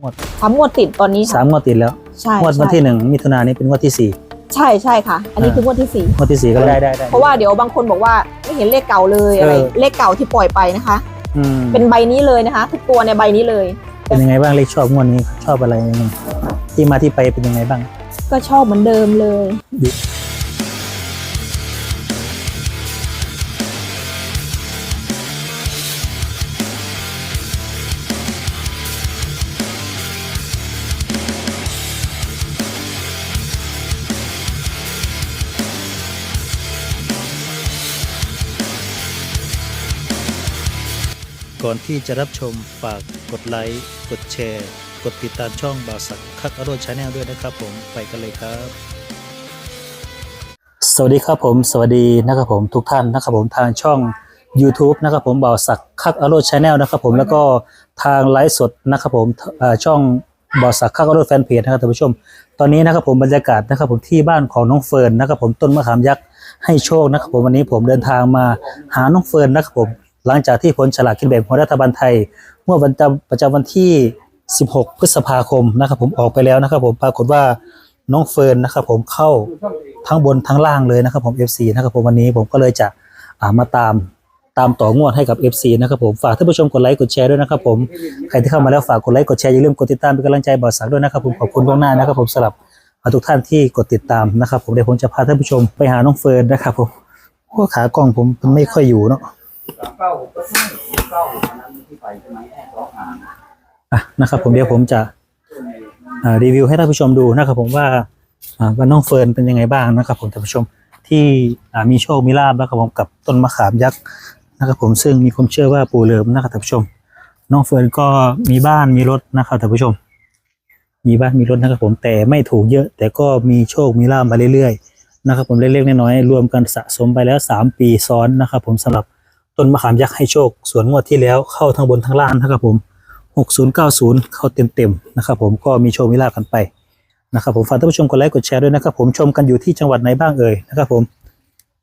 งวดสามงวดติดตอนนี้สามงวดติดแล้วใช่งวดวันใช่ที่หนึ่งมิถุนายนนี้เป็นงวดที่สี่ใช่ใช่ค่ะ อันนี้อ่าคืองวดที่สี่งวดที่สี่ก็ได้ได้ได้ เพราะว่าเดี๋ยวบางคนบอกว่าไม่เห็นเลขเก่าเลยอะไรเออ เลขเก่าที่ปล่อยไปนะคะ อืมเป็นใบนี้เลยนะคะ ทุกตัวในใบนี้เลย เป็นยังไงบ้างเลขชอบงวดนี้ชอบอะไรยังไงที่มาที่ไปเป็นยังไงบ้าง ก็ชอบเหมือนเดิมเลย ก่อนที่จะรับชมฝากกดไลค์ กดแชร์ กดติดตามช่องบ่าวสักคักอโรชาแนลด้วยนะครับผมไปกันเลยครับ สวัสดีครับผม สวัสดีนะครับผมทุกท่านนะครับผมทางช่อง YouTube นะครับผมบ่าวสักคักอโรชาแนลนะครับผมแล้วก็ทางไลฟ์สดนะครับผมช่องบ่าวสักคักอโรแฟนเพจนะครับท่านผู้ชม ตอนนี้นะครับผมบรรยากาศนะครับผมที่บ้านของน้องเฟิร์นนะครับผมต้นมะขามยักษ์ให้โชคนะครับผมวันนี้ผมเดินทางมาหาน้องเฟิร์นนะครับผม หลังจากที่ผลฉลากกินแบ่งของรัฐบาลไทย เมื่อวันจำประจำวันที่ 16 พฤษภาคมนะครับผมออกไปแล้วนะครับผมปรากฏว่าน้องเฟิร์นนะครับผมเข้าทั้งบนทั้งล่างเลยนะครับผม FC นะครับผมวันนี้ผมก็เลยจะามาตามตามต่องวดให้กับ FC นะครับผมฝากท่านผู้ชมกดไลค์กดแชร์ด้วยนะครับผมใครที่เข้ามาแล้วฝากกดไลค์กดแชร์อย่าลืมกดติดตามเป็นกำลังใจบ่าวสักด้วยนะครับผมขอบคุณล่วงหน้านะครับผมสำหรับทุกท่านที่กดติดตามนะครับผมเดี๋ยวผมจะพาท่านผู้ชมไปหาน้องเฟิร์นนะครับผมขา กล้องผมมันไม่ค่อยอยู่เนาะ เก้าก็ใช่เก้าอันนั้นที่ไปใช่ไหมสองอ่างอะนะครับผมเดี๋ยวผมจะอ่ารีวิวให้ท่านผู้ชมดูนะครับผมว่าอ่าว่าน้องเฟิร์นเป็นยังไงบ้างนะครับผมท่านผู้ชมที่อ่ามีโชคมีลาบนะครับผมกับต้นมะขามยักษ์นะครับผมซึ่งมีความเชื่อว่าปู่เหลิมนะครับท่านผู้ชม น้องเฟิร์นก็มีบ้านมีรถนะครับท่านผู้ชม มีบ้านมีรถนะครับผมแต่ไม่ถูกเยอะ แต่ก็มีโชคมีลาบมาเรื่อยๆนะครับผมเล็กๆน้อยๆรวมกันสะสมไปแล้ว 3 ปีซ้อนนะครับผมสำหรับ ต้นมะขามยักษ์ให้โชค ส่วนงวดที่แล้วเข้าทั้งบนทั้งล่างนะครับผม6090 เข้าเต็มๆนะครับผมก็มีโชว์มีลาบกันไปนะครับผมฝากท่านผู้ชมกดไลค์กดแชร์ด้วยนะครับผมชมกันอยู่ที่จังหวัดไหนบ้างเอ่ยนะครับผม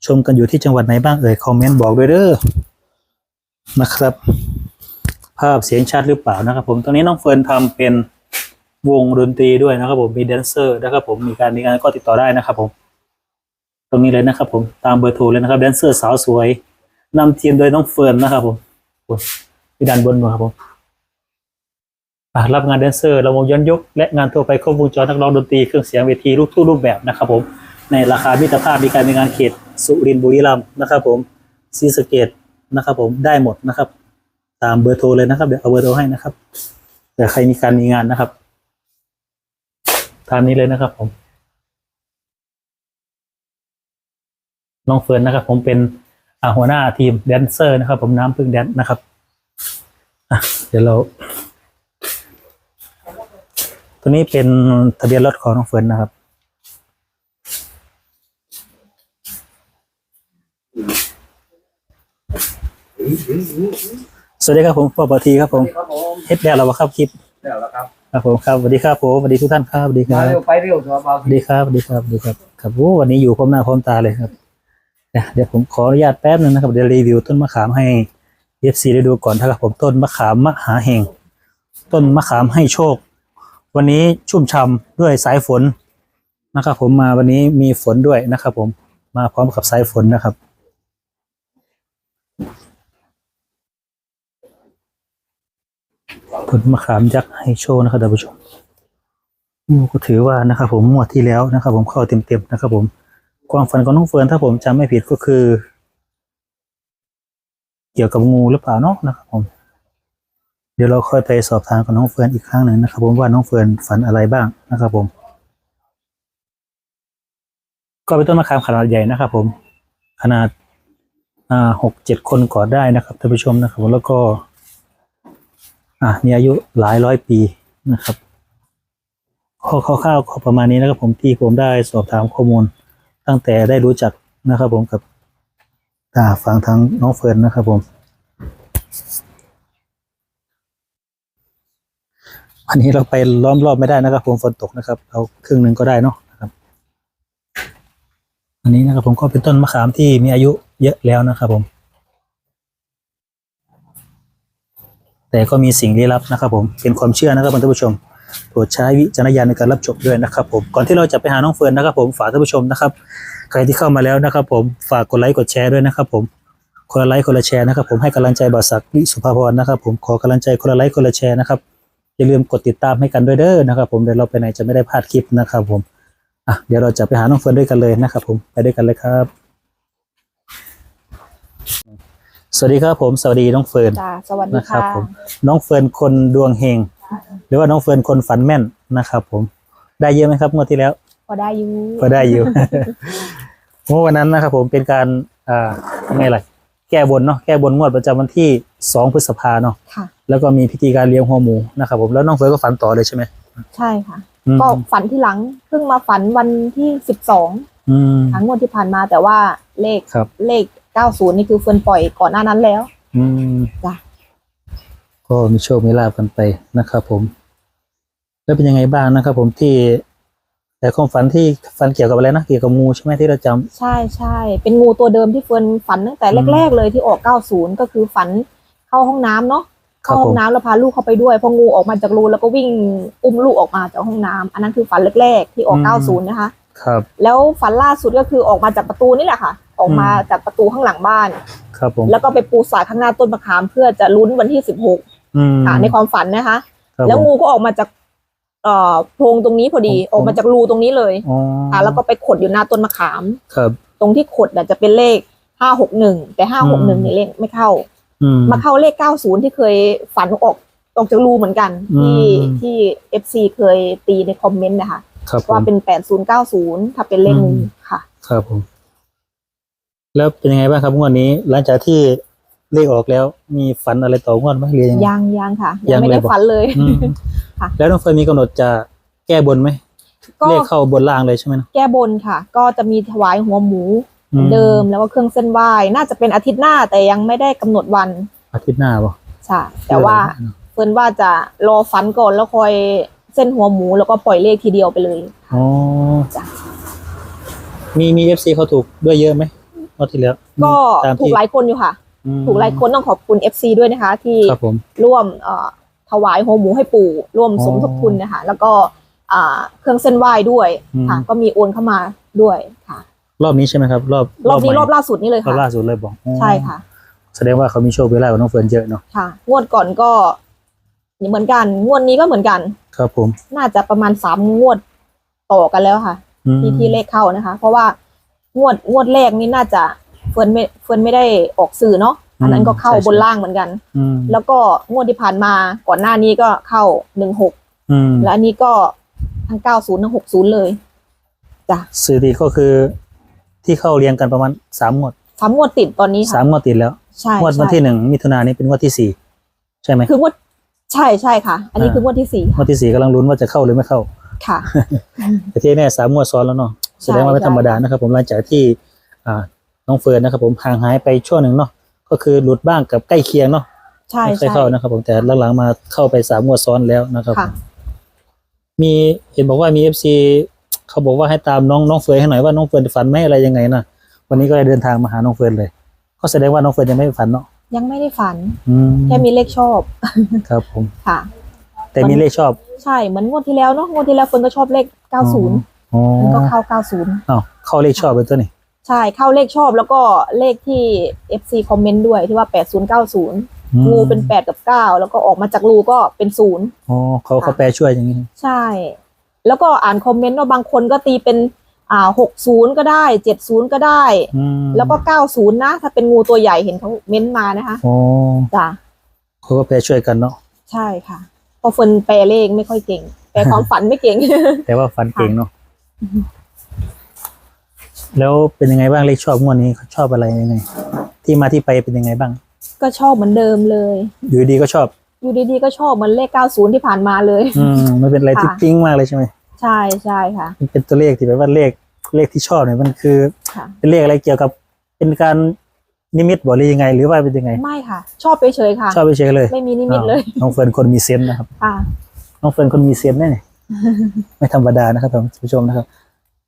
ชมกันอยู่ที่จังหวัดไหนบ้างเอ่ยคอมเมนต์บอกด้วยเด้อนะครับ ภาพเสียงชัดหรือเปล่านะครับ ผมตรงนี้น้องเฟิร์นทำเป็นวงดนตรีด้วยนะครับผมมีแดนเซอร์นะครับผมมีการมีงานก็ติดต่อได้นะครับผม ตรงนี้เลยนะครับผมตามเบอร์โทรเลยนะครับแดนเซอร์สาวสวย นำทีมโดยน้องเฟิร์นนะครับผมโอ้ยที่ด้านบนนะครับผมรับงานแดนเซอร์ระวงย้อนยก และงานทั่วไปครบวงจรนักร้องดนตรีเครื่องเสียงเวทีรูปทุกรูปแบบนะครับผมในราคามิตรภาพมีการมีงานเขตสุรินทร์บุรีรัมย์นะครับผมศรีสเกดนะครับผมได้หมดนะครับ ตามเบอร์โทรเลยนะครับเดี๋ยวเอาเบอร์โทรให้นะครับแต่ใครมีการมีงานนะครับตามนี้เลยนะครับผมน้องเฟิร์นนะครับ ผมเป็น หัวหน้าทีมแดนเซอร์นะครับ ผมน้ำพึ่งแดนนะครับอะเดี๋ยวเรา ตัวนี้เป็นทะเบียนรถของน้องเฟิร์นนะครับสวัสดีครับผมปอปทีครับผมครับผมเฮ็ดแล้วเราครับคลิปแล้วแล้วครับครับผมครับสวัสดีครับผมสวัสดีทุกท่านครับสวัสดีคมารับเร็วไปเร็วตัวเบาสวัสดีครับสวัสดีครับสวัสดีครับครับโอ้วันนี้อยู่พร้อมหน้าพร้อมตาเลยครับ เดี๋ยวเดี๋ยวผมขออนุญาตแป๊บนึงนะครับเดี๋ยวรีวิวต้นมะขามให้เอฟซีได้ดูก่อนนะครับผมต้นมะขามมหาแห่งต้นมะขามให้โชค วันนี้ชุ่มฉ่ำด้วยสายฝนนะครับ ผมมาวันนี้มีฝนด้วยนะครับ ผมมาพร้อมกับสายฝนนะครับต้นมะขามยักษ์ให้โชคนะครับท่านผู้ชมอืมก็ถือว่านะครับ ผมงวดที่แล้วนะครับ ผมเข้าเต็มๆนะครับ ผม ความฝันของน้องเฟิร์นถ้าผมจำไม่ผิดก็คือ เกี่ยวกับงูหรือเปล่าเนาะนะครับผม เดี๋ยวเราค่อยไปสอบถามกับน้องเฟิร์นอีกครั้งหนึ่งนะครับ ผมว่าน้องเฟิร์นฝันอะไรบ้างนะครับผม ก็เป็นต้นมะขามขนาดใหญ่นะครับ ผม ขนาดอ่าหกเจ็ดคนกอดได้นะครับท่านผู้ชมนะครับผมแล้วก็ อ่ามีอายุหลายร้อยปีนะครับข้อคร่าวๆก็ประมาณนี้นะครับผมที่ผมได้สอบถามข้อมูล ตั้งแต่ได้รู้จักนะครับผมกับอ่าฟังทางน้องเฟิร์นนะครับผมวันนี้เราไปล้อมรอบไม่ได้นะครับ ผมฝนตกนะครับเอาครึ่งหนึ่งก็ได้เนาะนะครับ อันนี้นะครับผมก็เป็นต้นมะขามที่มีอายุเยอะแล้วนะครับผม แต่ก็มีสิ่งลี้ลับนะครับ ผมเป็นความเชื่อนะครับท่านผู้ชม โปรดใช้วิจารณญาณในการรับชมด้วยนะครับผมก่อนที่เราจะไปหาน้องเฟิร์นนะครับ ผมฝากท่านผู้ชมนะครับ ใครที่เข้ามาแล้วนะครับ ผมฝากกดไลค์กดแชร์ด้วยนะครับ ผมคนละไลค์คนละแชร์นะครับ ผมให้กำลังใจบ่าวศักดิ์วิสุภาพรนะครับ ผมขอกำลังใจคนละไลค์คนละแชร์นะครับอย่าลืมกดติดตามให้กันด้วยเด้อนะครับ ผมเดี๋ยวเราไปไหนจะไม่ได้พลาดคลิปนะครับ ผมอะเดี๋ยวเราจะไปหาน้องเฟิร์นด้วยกันเลยนะครับ ผมไปด้วยกันเลยครับ สวัสดีครับผมสวัสดีน้องเฟิร์นจ้าสวัสดีนะครับค่ะผมน้องเฟิร์นคนดวงเฮง หรือว่าน้องเฟิร์นคนฝันแม่นนะครับ ผม ได้เยอะไหมครับงวดที่แล้ว พอได้อยู่ก็ได้อยู่ เมื่อวันนั้นนะครับ ผมเป็นการอ่ายังไงล่ะแก้บนเนาะแก้บนงวดประจำวันที่สองพฤษภาเนาะค่ะ แล้วก็มีพิธีการเลี้ยงหัวหมูนะครับผมแล้วน้องเฟิร์นก็ฝันต่อเลยใช่ไหมใช่ค่ะ อืมก็ฝันที่หลังเพิ่งมาฝันวันที่สิบสองอืม ครั้งงวดที่ผ่านมาแต่ว่าเลขครับ เลขเก้าศูนย์นี่คือเฟิร์นปล่อยก่อนหน้านั้นแล้ว อืมจ้ะ ก็มีโชคมีลาบกันไปนะครับ ผม แล้วเป็นยังไงบ้างนะครับ ผมที่ แต่ความฝันที่ฝันเกี่ยวกับอะไรนะเกี่ยวกับงูใช่ไหมที่เราจำ ใช่ใช่เป็นงูตัวเดิมที่เฟิร์นฝันตั้งแต่อืมแรก ๆ เลยที่ออกเก้าศูนย์ก็คือฝันเข้าห้องน้ำเนาะครับเข้าห้ผอมงน้ำแล้วพาลูกเข้าไปด้วยพองูออกมาจากรูแล้วก็วิ่งอุ้มลูกออกมาจากห้องน้ำอันนั้นคือฝันแรก ๆ ที่ออกเก้าศูนย์นะคะ ครับ แล้วฝันล่าสุดก็คือออกมาจากประตูนี่แหละค่ะ ออกมาจากประตูข้างหลังบ้าน ครับผม แล้วก็ไปปูสายข้างหน้าต้นมะขามเพื่อจะลุ้นวันที่สิบหกอืม ค่ะในความฝันนะคะครับแล้วผมงูก็ออกมาจากเอ่อโพรงตรงนี้พอดีผมออกมาจากรูตรงนี้เลยอ๋อค่ะแล้วก็ไปขดอยู่หน้าต้นมะขามครับ ตรงที่ขดน่ะจะเป็นเลขห้าหกหนึ่งแต่ห้าหกหนึ่งอืมเนี่ยเลขไม่เข้าอืมมาเข้าเลขเก้าศูนย์ที่เคยฝันออกออกจากรูเหมือนกันอืมที่ที่เอฟซีเคยตีในคอมเมนต์นะคะครับผมว่าเป็นแปดศูนย์เก้าศูนย์ถ้าเป็นเลขงูอืมค่ะ ครับผม แล้วเป็นยังไงบ้างครับงวดนี้ หลังจากที่ เลขออกแล้ว มีฝันอะไรต่องวดไหมเรียนยังไง ยังยังค่ะ ยัยังงไม่เลยได้บอก ฝันเลย อืมค่ะ แล้วน้องเฟิร์นมีกำหนดจะแก้บนไหมก็เลขเข้าบนล่างเลยใช่ไหมนะแก้บนค่ะ ก็จะมีถวายหัวหมูเหมือนเดิมแล้วก็เครื่องเส้นไหว้น่าจะเป็นอาทิตย์หน้าแต่ยังไม่ได้กำหนดวันอาทิตย์หน้าป่ะใช่แต่ว่าเฟิร์นว่าจะรอฝันก่อนแล้วคอยเส้นหัวหมูแล้วก็ปล่อยเลขทีเดียวไปเลย อ๋อจ้ะ มีมีเอฟซีเขาถูกด้วยเยอะไหมงวดที่แล้วก็ตามถูกที่หลายคนอยู่ค่ะอืม ถูกหลายคนต้องขอบคุณ FC ด้วยนะคะ ที่ครับผม ร่วมเอ่อถวายหัวหมูให้ปู่ ร่วมอ๋อสมทบทุนนะคะ แล้วก็อ่าเครื่องเส้นไหว้ด้วยอืมค่ะก็มีโอนเข้ามาด้วยค่ะ รอบนี้ใช่ไหมครับ รอบรอบนี้ใหม่รอบล่าสุดนี่เลยรอบค่ะล่าสุดเลยบอกอ๋อใช่ค่ะ แสดงว่าเขามีโชคมีลาภกับน้องเฟิร์นเยอะเนาะค่ะ งวดก่อนก็เหมือนกัน งวดนี้ก็เหมือนกัน ครับผมน่าจะประมาณสามงวดต่อกันแล้วค่ะ อืมที่ที่เลขเข้านะคะ เพราะว่างวดงวดแรกนี่น่าจะเฟิร์นไม่เฟิร์นไม่ได้ออกสื่อเนาะอันนั้นก็เข้าบนล่างเหมือนกันอืมแล้วก็งวดที่ผ่านมาก่อนหน้านี้ก็เข้าหนึ่งหกอืมและอันนี้ก็ทั้งเก้าศูนย์ทั้งหกศูนย์เลยจ้ะสถิติก็คือที่เข้าเรียงกันประมาณสามงวดสามงวดติดตอนนี้สาค่ะมงวดติดแล้วใช่งวดวันใช่ที่หนึ่งมิถุนายนนี้เป็นงวดที่สี่ใช่ไหมคืองวดใช่ใช่ค่ะ อันนี้อ่าคืองวดที่สี่งวดที่สี่กำลังลุ้นว่าจะเข้าหรือไม่เข้าค่ะแต่ที่แน่สามงวดซ้อนแล้วเนาะแสดงว่าไม่ใช่ธรรมดานะครับ ผมหลังจากที่อ่า น้องเฟิร์นนะครับผมห่างหายไปช่วงหนึ่งเนาะก็คือหลุดบ้างกับใกล้เคียงเนาะใช่ไม่เคยใช่เข้านะครับผมแต่หลังๆมาเข้าไปสามงวดซ้อนแล้วนะครับค่ะ มีเห็นบอกว่ามีเอฟซีเขาบอกว่าให้ตามน้องน้องเฟิร์นให้หน่อยว่าน้องเฟิร์นฝันไหมอะไรยังไงนะวันนี้ก็เลยเดินทางมาหาน้องเฟิร์นเลยก็แสดงว่าน้องเฟิร์นยังไม่ฝันเนาะยังไม่ได้ฝันอืมแค่มีเลขชอบครับผม ค่ะ แต่มีเลขชอบใช่เหมือนงวดที่แล้วเนาะงวดที่แล้วเฟิร์นก็ชอบเลขเก้าศูนย์อ๋อมันก็เข้าเก้าศูนย์อ้าวเข้าเลขชอบเป็นตัวนี่ ใช่เข้าเลขชอบแล้วก็เลขที่ FC คอมเมนต์ด้วยที่ว่า 8090 งูเป็น 8 กับ 9 แล้วก็ออกมาจากรูก็เป็นศูนย์อ๋อเขาเขาแปลช่วยอย่างนี้ ใช่ แล้วก็อ่านคอมเมนต์ว่าบางคนก็ตีเป็นอ่า60ก็ได้70ก็ได้อืมแล้วก็90นะ ถ้าเป็นงูตัวใหญ่เห็นเขาเม้นต์มานะคะอ๋อจ้ะเขาก็แปลช่วยกันเนาะใช่ค่ะเพอเฟิร์นแปลเลขไม่ค่อยเก่ง แปลความฝันไม่เก่ง แต่ว่าฝันเก่งเนาะ แล้วเป็นยังไงบ้างเลขชอบงวดนี้เขาชอบอะไรยังไง ที่มาที่ไปเป็นยังไงบ้าง ก็ชอบเหมือนเดิมเลย อยู่ดีก็ชอบ อยู่ดีๆก็ชอบเหมือนเลข 90 ที่ผ่านมาเลย อืมมันเป็นอะไรที่ค่ะ ปิ๊งมากเลยใช่ไหมใช่ใช่ค่ะ มันเป็นตัวเลขที่แบบว่าเลขเลขที่ชอบเนี่ยมันคือ ค่ะ เป็นเลขอะไรเกี่ยวกับเป็นการนิมิตบอกหรือยังไง หรือว่าเป็นยังไง ไม่ค่ะ ชอบเฉยๆค่ะ ชอบไปเฉยๆเลยไม่มีนิมิตเลยอ้าวน้องเฟิร์นคนมีเซนส์นะครับ ค่ะ น้องเฟิร์นคนมีเซนส์แน่เนี่ย ไม่ธรรมดานะครับท่านผู้ชมนะครับ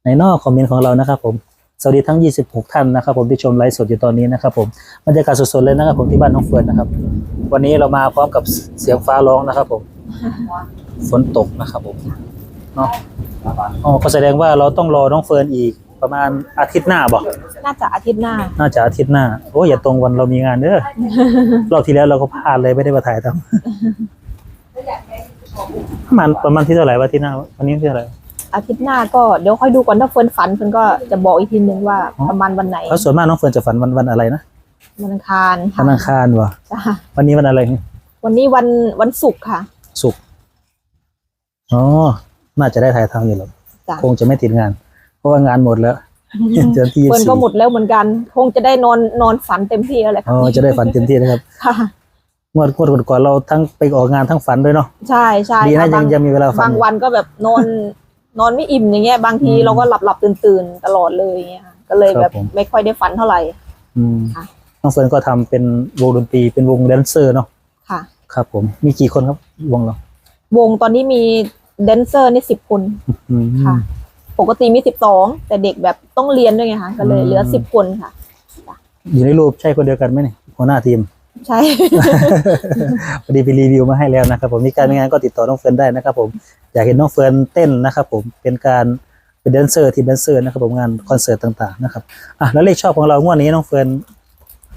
ในนอกคอมเมนต์ของเรานะครับผม สวัสดีทั้ง 26 ท่านนะครับผมที่ชมไลฟ์สดอยู่ตอนนี้นะครับผมบรรยากาศสดๆเลยนะครับผมที่บ้านน้องเฟิร์นนะครับ วันนี้เรามาพร้อมกับเสียงฟ้าร้องนะครับผมฝนตกนะครับผมเนาะอ๋อก็แสดงว่าเราต้องรอน้องเฟิร์นอีกประมาณอาทิตย์หน้าบอกน่าจะอาทิตย์หน้า น่าจะอาทิตย์หน้า โอ้ยอย่าตรงวันเรามีงานเด้อรอบที่แล้วเราก็พลาดเลยไม่ได้มาถ่ายทำประมาณประมาณที่เท่าไหร่วะอาที่หน้าวันนี้ที่เท่าไหร่ อาทิตย์หน้าก็เดี๋ยวค่อยดูก่อนถ้าเฟิร์นฝันเฟิร์นก็จะบอกอีกทีนึงว่าอ๋อ ประมาณวันไหนแล้วส่วนมากน้องเฟิร์นจะฝันวันวันอะไรนะวันอังคารค่ะวันอังคารวะจ้ะวันนี้วันอะไรวันนี้วันวันศุกร์ค่ะศุกร์อ๋อน่าจะได้ถ่ายทำอยู่หรอกจ้ะคงจะไม่ติดงาน เพราะว่างานหมดแล้ว เดือนที่เฟิร์นสี่ก็หมดแล้วเหมือนกัน คงจะได้นอนนอนฝันเต็มที่แล้วแหละอ๋ค่ะอจะได้ฝันเต็มที่นะครับค่ะงวดงวดก่อนๆเราทั้งไปออกงานทั้งฝันด้วยเนาะใช่ใช่ดีนะค่ะยังบางยังมีเวลาฝับานงวันก็แบบนอน นอนไม่อิ่มอย่างเงี้ยบางทีอืมเราก็หลับหลับตื่นตื่นๆตลอดเลยอย่างเงี้ยค่ะก็เลยครับแบบผมไม่ค่อยได้ฝันเท่าไหร่อืมค่ะน้องเฟิร์นก็ทำเป็นวงดนตรีเป็นวงแดนเซอร์เนาะค่ะครับ ผมมีกี่คนครับวงเราวงตอนนี้มีแดนเซอร์นี่สิบคนอืมค่ะ ปกติมีสิบสองแต่เด็กแบบต้องเรียนด้วยไงคะก็เลยอืมเหลือสิบคนค่ะ อยู่ในรูปใช่คนเดียวกันไหมเนี่ยหัวหน้าทีม ใช่ พอดีไปรีวิวมาให้แล้วนะครับผมมีการมีงานก็ติดต่อน้องเฟิร์นได้นะครับผมอยากเห็นน้องเฟิร์นเต้นนะครับผมเป็นการเป็นแดนเซอร์ทีมแดนเซอร์นะครับผมงานคอนเสิร์ตต่างๆนะครับอะแล้วเลขชอบของเรางวดนี้น้องเฟิร์น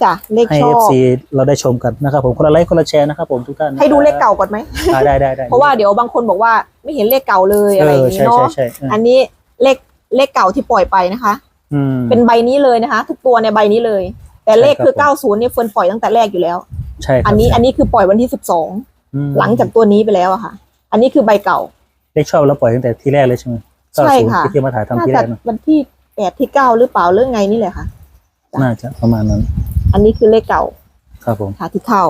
จ้ะเลขให้ชอเอบฟซีเราได้ชมกันนะครับผมคนละไลค์คนละแชร์นะครับผมทุกท่านให้ดูเลขเก่าก่อนไหมอะได้ได้ได้เพราะว่าเดี๋ยวบางคนบอกว่าไม่เห็นเลขเก่าเลยอะไรอย่างเออนี้ใช่เนาะใช่ใช่อันนี้เลขเลขเก่าที่ปล่อยไปนะคะอืมเป็นใบนี้เลยนะคะ ทุกตัวในใบนี้เลย แต่เลขคือใช่ครับผม90เนี่ยเฟิร์นปล่อยตั้งแต่แรกอยู่แล้ว ใช่ครับอันนี้ใช่อันนี้คือปล่อยวันที่อืม12 หลังจากตัวนี้ไปแล้วอะค่ะ อันนี้คือใบเก่า เลขชอบแล้วปล่อยตั้งแต่ที่แรกเลยใช่ไหมใช่ค่ะ90ที่มาถ่ายทำน่าที่จะแรกเนอะวันที่8ที่9หรือเปล่าเรื่องไงนี่แหละค่ะจ้ะน่าจะประมาณนั้น อันนี้คือเลขเก่า ครับผมค่ะที่เข้า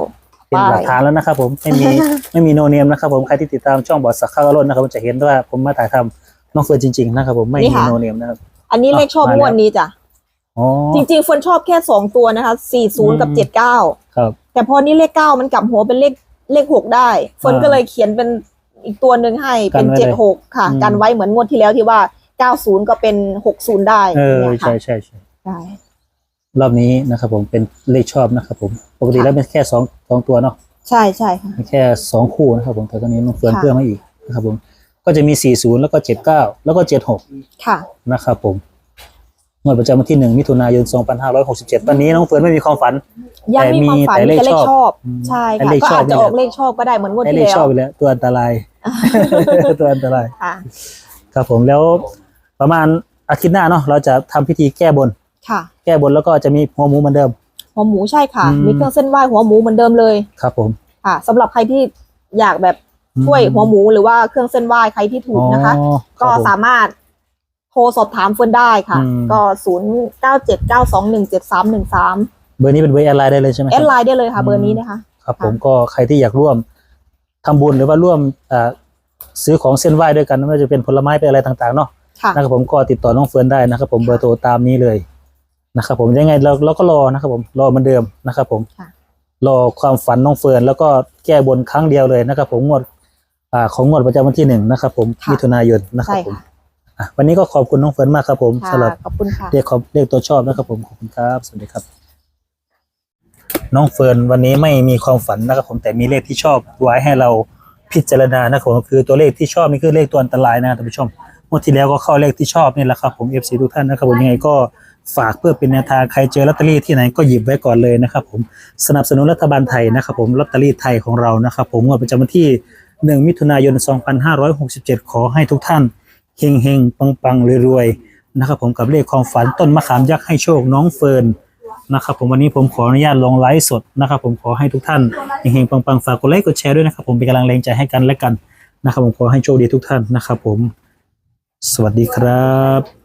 เป็นหลักฐานแล้วนะครับผมไม่มีไม่มีโนเนมนะครับผมใครที่ติดตามช่องบอสสักข้าวรถนะครับผมจะเห็นว่าผมมาถ่ายทำน้องเฟิร์นจริงๆนะครับผมไม่นี่มีค่ะโนเนมนะครับ อันนี้เลขชอบมาแล้วงวดนี้จ้ะ อ๋อ จริงๆเฟิร์นชอบแค่2ตัวนะคะ40กับอืม79ครับ แต่พอนี่เลข9มันกลับหัวเป็นเลขเลข6ได้เฟิร์นอ่าก็เลยเขียนเป็นอีกตัวหนึ่งให้เป็นกันไว้เลย76ค่ะ อืม กันไว้เหมือนงวดที่แล้วที่ว่า90ก็เป็น60ได้เออนี่ยค่ะใช่ใช่ใช่ใช่ รอบนี้นะครับผมเป็นเลขชอบนะครับผม ปกติแล้วเป็นแค่สองสองตัวเนาะใช่ใช่ค่ะมีแค่สองคู่นะครับผมแต่ตอนนี้น้องเฟิร์นค่ะ เพิ่มมาอีกนะครับผม ก็จะมี 40 แล้วก็ 79 แล้วก็ 76 ค่ะ นะครับผม งวดประจำวันที่1มิถุนายน 2567 ตอนนี้น้องเฟิร์นไม่มีความฝัน ยังมีความฝันแต่มีแต่แต่เลเลขขชชออบบอืมใช่แต่ค่ะเลขก็ชอบอาจจะนี่แหละออกเลขชอบก็ได้เหมือนงวดได้ที่เลขแล้วชอบไปแล้ว ตัวอันตราย ตัวอันตรายค่ะครับผมแล้วประมาณอาทิตย์หน้าเนาะเราจะทำพิธีแก้บนค่ะ แก้บนแล้วก็จะมีหัวหมูเหมือนเดิม หัวหมูใช่ค่ะอืมมีเครื่องเส้นไหว้หัวหมูเหมือนเดิมเลยครับผมค่ะสำหรับใครที่อยากแบบช่วยหัวหมูหรือว่าเครื่องเส้นไหว้ใครที่ถูกนะคะอ๋อก็ครับผมสามารถ โทรสอบถามเฟิร์นได้ค่ะ อืม ก็ศูนย์เก้าเจ็ดเก้าสองหนึ่งเจ็ดสามหนึ่งสามเบอร์นี้เป็นเบอร์แอดไลน์ได้เลยใช่ไหมคแอรับ ดไลน์ได้เลยค่ะอืมเบอร์นี้นะคะ ครับค่ะผมก็ใครที่อยากร่วมทำบุญหรือว่าร่วมอ่าซื้อของเส้นไหว้ด้วยกันไม่ว่าจะเป็นผลไม้เป็นอะไรต่างๆเนาะค่ะ นะครับผมก็ติดต่อน้องเฟิร์นได้นะครับ ผมเบอร์โทรตามนี้เลยนะครับผมยังไงเราเราก็รอนะครับ ผมรอเหมือนเดิมนะครับ ผมค่ะ รอความฝันน้องเฟิร์นแล้วก็แก้บนครั้งเดียวเลยนะครับ ผมงวดอ่าของงวดประจำวันที่หนึ่งนะครับ ผมค่ะ มิถุนายนนะครับใช่ผม ค่ะ อะวันนี้ก็ขอบคุณน้องเฟิร์นมากครับผมค่ะสำหรับขอบคุณค่ะเรียกขอบเรียกตัวชอบนะครับผมขอบคุณครับสวัสดีครับ น้องเฟิร์นวันนี้ไม่มีความฝันนะครับผมแต่มีเลขที่ชอบไว้ให้เราพิจารณานะครับผมคือตัวเลขที่ชอบนี่คือเลขตัวอันตรายนะครับท่านผู้ชมงวดที่แล้วก็เข้าเลขที่ชอบนี่แหละครับผม FC ทุกท่านนะครับผมยังไงก็ฝากเพื่อเป็นแนวทางใครเจอลอตเตอรี่ที่ไหนก็หยิบไว้ก่อนเลยนะครับผมสนับสนุนรัฐบาลไทยนะครับผมลอตเตอรี่ไทยของเรานะครับผมงวดประจำวันที่ 1 มิถุนายน 2567 ขอให้ทุกท่าน เฮงเฮงปังปังรวยๆนะครับผมกับเลขความฝันต้นมะขามยักษ์ให้โชคน้องเฟิร์นนะครับผมวันนี้ผมขออนุญาตลงไลฟ์สดนะครับผมขอให้ทุกท่านเฮงๆปังๆฝากกดไลค์กดแชร์ด้วยนะครับผมเป็นกำลังแรงใจให้กันและกันนะครับผมขอให้โชคดีทุกท่านนะครับผม สวัสดีครับ